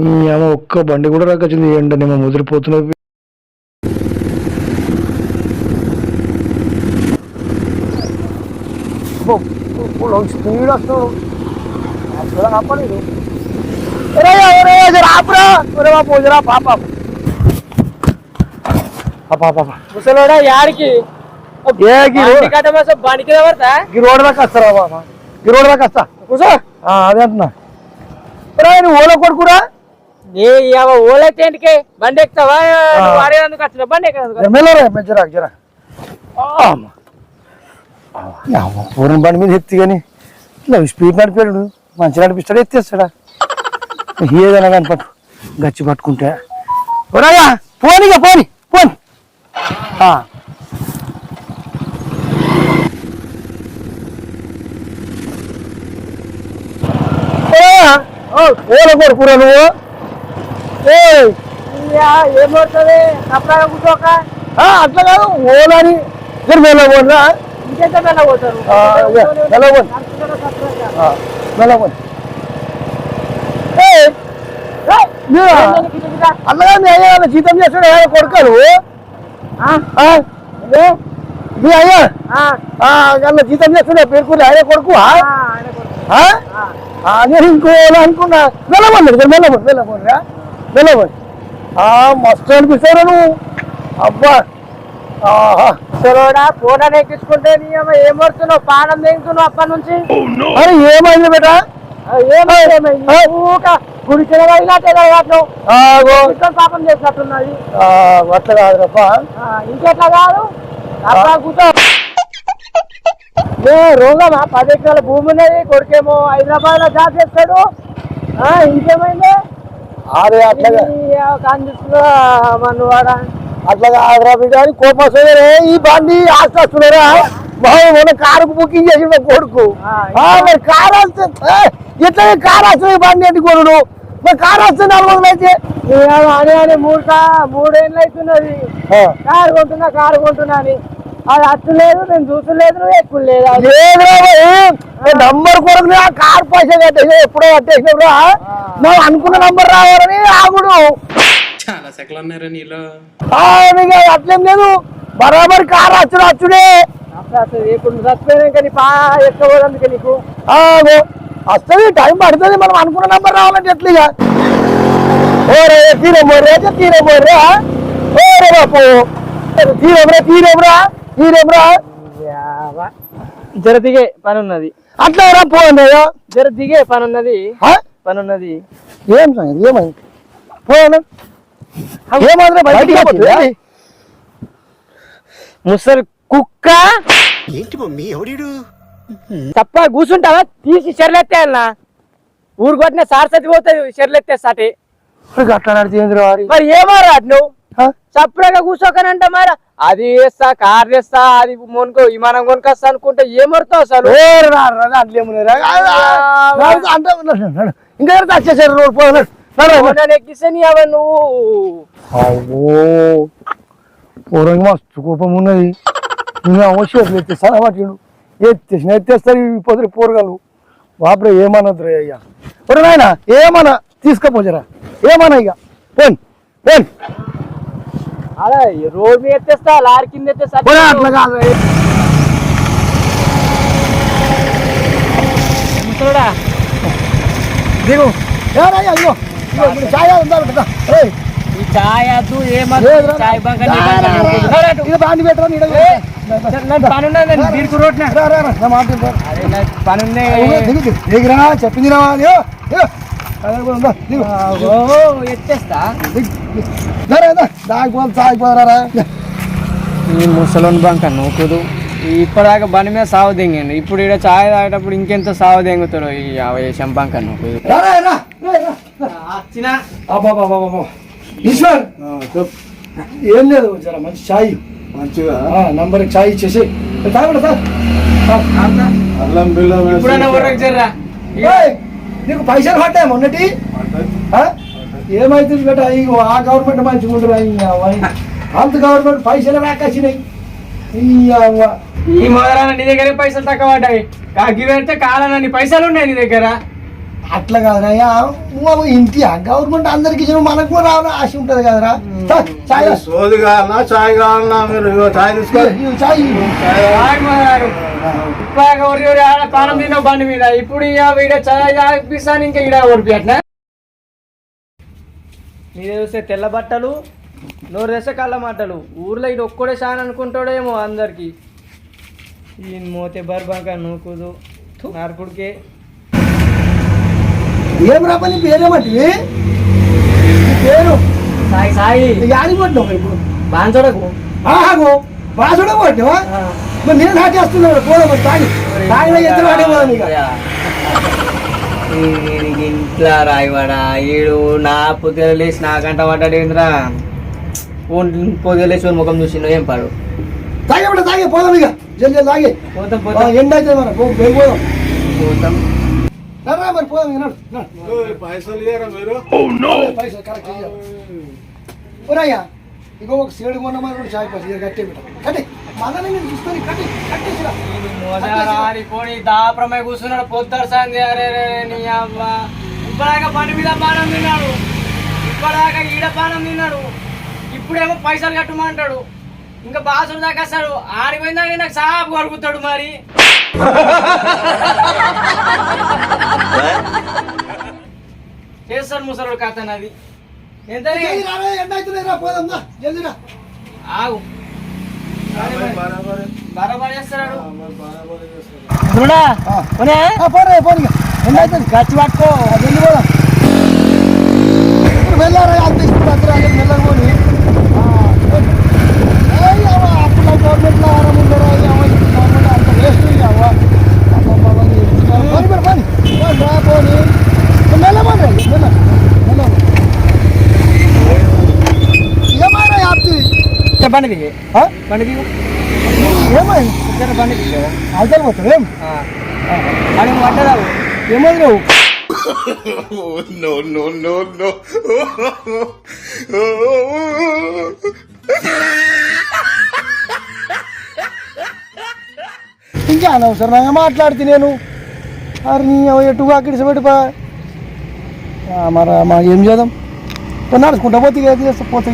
ఈ అమ్మ ఒక్క బండి కూడా రాకొచ్చింది. ఎండనేమో ముదిరిపోతున్నది స్పీడ్ వస్తావు ఆపలేదు. రాపురా ఒరే బాపు జరా పాప. ముసలోడా యాడికి? ఏ బండి కట్ట మోసం బండి కింద పడతా? ఈ రోడ్ దాకా వస్తారా బాబా. ఈ రోడ్ దాకా వస్తా. కూసో. ఆ, అదే అంటున్నా. ఓలో కొడుకురా? నీ ఓలైతే బండి ఎక్కుతావా? వాడేందుకు బండి ఎక్కడ జరా. పూర్ణ బండి మీద ఎత్తి కానీ ఇట్లా స్పీడ్ నడిపాడు. మంచిగా నడిపిస్తాడు ఎత్తేస్తాడా? ఏదైనా కానీ పట్టు గచ్చి పట్టుకుంటే. ఒరాయా పోనీగా పోని పోని ఓ, ఓల కొడుకురా నువ్వు ఏమవుతుంది? అప్పుడు కూర్చోక? అట్లా కాదు ఓలని జర వెళ్ళబోనరా ఇంకెంత వెళ్ళబోతారు? వెళ్ళబోను వెళ్ళబోను అల్లగా మీ అయ్యా జీతం చేస్తాడు ఏమైనా కొడుకారు మీ అయ్యా? వాళ్ళ జీతం చేస్తాడు పేరుకుని ఆయన కొడుకు? నేను ఇంకో అనుకున్నా. వెళ్ళబోను వెళ్ళబోను వెళ్ళబోను వెళ్ళబోను మస్తు అనిపిస్తాడు నువ్వు. అబ్బా. ఎక్కించుకుంటే నీ అమ్మ ఏం పడుతున్నావు పానం తెగుతున్నావు అప్పటి నుంచి? అరే ఏమైంది బేటా? పాపం చేసినట్టున్నది అట్లా ఇంకెట్లా కాదు? అబ్బా కూర్చో. ఏ రోగమా? పది ఎకరాల భూమి ఉన్నది కొడుకేమో హైదరాబాద్లో జాబ్ చేస్తాడు. ఆ, ఇంకేమైంది? అరే అట్లా కందిస్తున్నా మన వాడ అట్లా కాదురా బిడ్డ అని కోపం వస్తుందరే ఈ బండి ఆస్తున్నారా బాబు మొన్న కారు బుకింగ్ చేసి మా కొడుకు. మరి కారు వస్తే ఎట్లా కారు వస్తుంది బండి ఎట్టి కొనుడు? మరి కారు వస్తుంది నాలుగు వందలు అయితే? అని అని మూడు మూడేళ్ళు అవుతున్నది. కారు కొంటున్నా కారు కొంటున్నా అని. అది అచ్చలేదు నేను చూసలేదు నువ్వు ఎక్కువ లేదు బాబు నంబర్ కొరకు ఆ కారు పైసా కట్టేసి ఎప్పుడో కట్టేసినప్పుడు నువ్వు అనుకున్న నంబర్ రావాలని ఆగుడు. చాలా నీలో? అట్లేం లేదు. బరాబర్ కారు అచ్చుడు అచ్చుడే. వస్తుంది టైం పడుతుంది మనం అనుకున్న నంబర్ రావాలంటే ఎట్లా ఓరే తీరమ్మోరే తీరమ్మోరే ఓరే బాపు. తీరమ్రా తీరమ్రా జర దిగే పని ఉన్నది అట్లా రా పోండియా జర దిగే పని ఉన్నది పని ఉన్నది ఏం సంగతి? ఏమైంది? పోను ఏమాత్రం బయటికి? ముసలి కుక్క. ఏంటి మమ్మీ? ఎవడీడు? తప్ప కూర్చుంటావా తీసి చెర్లెత్తేయాలనా ఊరు కొట్టిన సారసతి పోతుంది చెర్లెత్తేస్తాటి ఇప్పుడు అట్లా నడిచింది మరి ఏమో రా నువ్వు చప్పుడగా కూర్చోకనంట మరి అది వేస్తా కార్ వేస్తా అది మొనుకో విమానం కొనుకొస్తా అనుకుంటే ఏమరుతావు అసలు ఇంకా వచ్చేసారు రోడ్ పోయినాడు ఎక్కిస్తే నువ్వు పూర్వంగా మస్తు కోపం ఉన్నది నేను అవసరం ఎత్తేస్తాను పట్టిండు ఎత్తేసిన ఎత్తేస్తారు పొద్దు పూరగాలు బాపురే ఏమన్నది రే అయ్యా ఒరే నాయన ఏమన్నా తీసుకపోజరా ఏమన్నా ఇక పోన్ పోన్ అలా రోడ్ మీద ఎత్తేస్తా లారీ కింద ఎత్తేస్తా అట్లా కాదు. ముసలోడా, దిగు. అయ్యో ఛాయ్ ఉందా కదా ఈ అద్దు ఏమద్దు బాండి పెట్టరా నీడ చెప్పింది. అదే ఎత్తేస్తా. దాగిపోదు సాగిపోదురా రా. ఈ ముసలోని బంక నూకుదు. ఇప్పటిదాకా బండి మీద సాగు దింగండి ఇప్పుడు ఇక్కడ చాయ్ తాగేటప్పుడు ఇంకెంత సాగు దింగుతాడు ఈ వేషం బంక నూకుదు. ఈశ్వర్! ఏం లేదు జర మంచి ఛాయ్ మంచిగా? నంబర్ ఛాయ్ ఇచ్చేసి. తాగడు సార్ అల్లం బిల్లం నీకు పైసలు పట్టాయి మొన్నటి? ఏమైతుంది బేట ఇగో ఆ గవర్నమెంట్ మంచిగా ఉండరు అంత గవర్నమెంట్ పైసలు రాకొచ్చినాయి ఈ మొదలన్న నీ దగ్గర పైసలు తక్కువ పడ్డాయి. పెడితే కాలన్న నీ పైసలు ఉన్నాయి నీ దగ్గర. అట్లా కాదురా నువ్వు ఇంటియా గవర్నమెంట్ అందరికి ఇచ్చిన మనకు కూడా రావాలని ఆశ ఉంటది కదరా. చాయ్. సోది కావాలన్నా చాయ్ కావాలన్నా మీరు చాయ్ చాయ్. ఇప్పుడు పానం బండి మీద. ఇప్పుడు ఇక వీడ చాయ్ తాగిపిస్తాను ఇంకా ఈడ ఓడిపి అట్లా మీరు చూస్తే తెల్ల బట్టలు నోరు తెస్తే కళ్ళ మాటలు. ఊర్లో ఇటు ఒక్కడే షాన్ అనుకుంటాడేమో అందరికి. ఈ మోతే బర్బాక నూకుదు నార్పుడికే. ఏం రా పని? పేరేమంటివి? పేరు? సాయి సాయి. యాడికి పట్టినావు ఇప్పుడు? బాంచోడకు ఆగో బాసుడే మరి నేను నాటి వస్తున్నాడు పోదాం తాగి. తాగిన ఇక. ఇంట్లో రాయవాడా? ఈడు నా పొద్దున లేచి నా గంట పడ్డాడు ఏంద్రా? పొద్దున లేచి ముఖం చూసి ఏం పాడు? తాగే బిడ్డ తాగే పోదాం ఇక. జల్ది జల్ది తాగే. పోతాం ఆ, ఎండ అయితే మన పోయి పోదాం. పోతాం. నడరా మరి పోదాం ఇక నడు, పైసలు పైసలు కరెక్ట్ ఇగో ఒక సీడు కొన్న మరి చాయ్ పైసలు కట్టే బిడ్డ. కట్టే. పోనీ దాపరమై కూర్చున్నాడు పొద్దురు సంది అరే నీ అవ్వ ఇప్పటిదాకా బండి మీద పానం తిన్నాడు ఇప్పటిదాకా ఈడ పానం తిన్నాడు ఇప్పుడేమో పైసలు కట్టమంటాడు ఇంకా బాసుడు దాకా వస్తాడు ఆడిపోయిందాక నాకు సాపు కొడుకుతాడు మరి చేస్తాడు ముసలుడు కథ నాది ఎంత ఆగు. ఖర్చు పట్టుకో. వెళ్ళారా అంత ఇష్టం పోని ఆ, పోనీ. ఏయ్ అవ్వ, అప్పుడు గవర్నమెంట్లో ఆరం ఉండరా గవర్నమెంట్ అంత వేస్ట్ అవ్వ అబ్బబ్బబ్బ, ఈ పోనీ మరి పోనీ పోనీ రా పోనీ మెల్లమని మెల్ల మెల్ల ఏమైనా యాప్తి బండి దిగి బండి దిగు ఏమైంది బండి దిగు అవతల పోతావు ఏం? అని పడ్డదా ఏమైంది నువ్వు No, no, no, no. ఇంకా అనవసరంగా మాట్లాడితే నేను. అరే నీ ఎటుగా అక్కడి పెట్టుపా మరి మా ఏం చేద్దాం? నడుచుకుంటా పోతే పోతే.